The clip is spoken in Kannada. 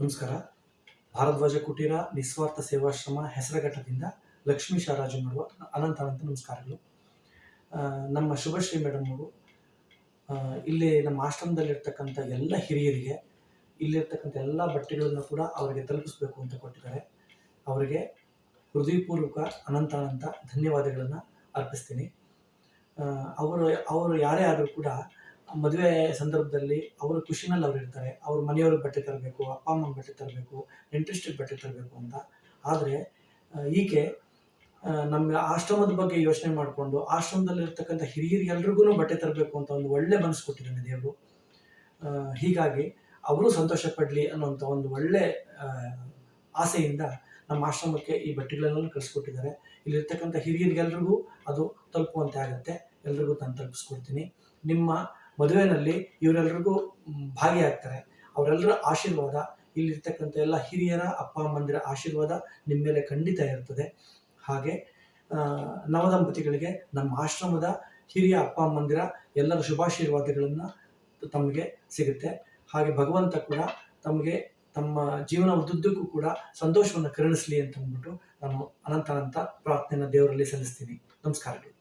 ನಮಸ್ಕಾರ. ಭಾರದ್ವಾಜ ಕುಟೀರ, ನಿಸ್ವಾರ್ಥ ಸೇವಾಶ್ರಮ ಹೆಸರಘಟ್ಟದಿಂದ ಲಕ್ಷ್ಮೀ ಶಾರಾಜು ಮಾಡುವ ಅನಂತ ಅನಂತ ನಮಸ್ಕಾರಗಳು. ನಮ್ಮ ಶುಭಶ್ರೀ ಮೇಡಮ್ ಅವರು ಇಲ್ಲಿ ನಮ್ಮ ಆಶ್ರಮದಲ್ಲಿರ್ತಕ್ಕಂಥ ಎಲ್ಲ ಹಿರಿಯರಿಗೆ, ಇಲ್ಲಿರ್ತಕ್ಕಂಥ ಎಲ್ಲ ಬಟ್ಟೆಗಳನ್ನು ಕೂಡ ಅವರಿಗೆ ತಲುಪಿಸ್ಬೇಕು ಅಂತ ಕೊಟ್ಟಿದ್ದಾರೆ. ಅವರಿಗೆ ಹೃದಯಪೂರ್ವಕ ಅನಂತ ಅನಂತ ಧನ್ಯವಾದಗಳನ್ನು ಅರ್ಪಿಸ್ತೀನಿ. ಅವರು ಅವರು ಯಾರೇ ಆದರೂ ಕೂಡ ಮದುವೆ ಸಂದರ್ಭದಲ್ಲಿ ಅವರು ಖುಷಿನಲ್ಲಿ ಅವ್ರು ಇರ್ತಾರೆ. ಅವ್ರ ಮನೆಯವ್ರಿಗೆ ಬಟ್ಟೆ ತರಬೇಕು, ಅಪ್ಪ ಅಮ್ಮನ ಬಟ್ಟೆ ತರಬೇಕು ನೆಂಟ್ರಿಸ್ಟಿಗೆ ಬಟ್ಟೆ ತರಬೇಕು ಅಂತ. ಆದರೆ ಈಕೆ ನಮ್ಮ ಆಶ್ರಮದ ಬಗ್ಗೆ ಯೋಚನೆ ಮಾಡಿಕೊಂಡು ಆಶ್ರಮದಲ್ಲಿರ್ತಕ್ಕಂಥ ಹಿರಿಯರಿಗೆಲ್ರಿಗೂ ಬಟ್ಟೆ ತರಬೇಕು ಅಂತ ಒಂದು ಒಳ್ಳೆ ಮನಸ್ಸು ಕೊಟ್ಟಿದ್ದಾನೆ ದೇವರು. ಹೀಗಾಗಿ ಅವರು ಸಂತೋಷ ಪಡಲಿ ಒಂದು ಒಳ್ಳೆ ಆಸೆಯಿಂದ ನಮ್ಮ ಆಶ್ರಮಕ್ಕೆ ಈ ಬಟ್ಟೆಗಳನ್ನು ಕಳಿಸ್ಕೊಟ್ಟಿದ್ದಾರೆ. ಇಲ್ಲಿರ್ತಕ್ಕಂಥ ಹಿರಿಯರಿಗೆಲ್ರಿಗೂ ಅದು ತಲುಪುವಂತೆ ಆಗುತ್ತೆ. ಎಲ್ರಿಗೂ ನಾನು ತಲುಪಿಸ್ಕೊಡ್ತೀನಿ. ನಿಮ್ಮ ಮದುವೆನಲ್ಲಿ ಇವರೆಲ್ರಿಗೂ ಮ್, ಭಾಗಿಯಾಗ್ತಾರೆ. ಅವರೆಲ್ಲರ ಆಶೀರ್ವಾದ ಇಲ್ಲಿರ್ತಕ್ಕಂಥ ಎಲ್ಲ ಹಿರಿಯರ ಅಪ್ಪ ಅಮ್ಮಂದಿರ ಆಶೀರ್ವಾದ ನಿಮ್ಮ ಮೇಲೆ ಖಂಡಿತ ಇರ್ತದೆ. ಹಾಗೆ ನವದಂಪತಿಗಳಿಗೆ ನಮ್ಮ ಆಶ್ರಮದ ಹಿರಿಯ ಅಪ್ಪ ಅಮ್ಮಂದಿರ ಎಲ್ಲರ ಶುಭಾಶೀರ್ವಾದಗಳನ್ನು ತಮಗೆ ಸಿಗುತ್ತೆ. ಹಾಗೆ ಭಗವಂತ ಕೂಡ ತಮಗೆ ತಮ್ಮ ಜೀವನ ಉದ್ದುದ್ದಕ್ಕೂ ಕೂಡ ಸಂತೋಷವನ್ನು ಕರುಣಿಸಲಿ ಅಂತ ಅಂದ್ಬಿಟ್ಟು ನಾನು ಅನಂತ ಅನಂತ ಪ್ರಾರ್ಥನೆಯನ್ನು ದೇವರಲ್ಲಿ ಸಲ್ಲಿಸ್ತೀನಿ. ನಮಸ್ಕಾರಗಳು.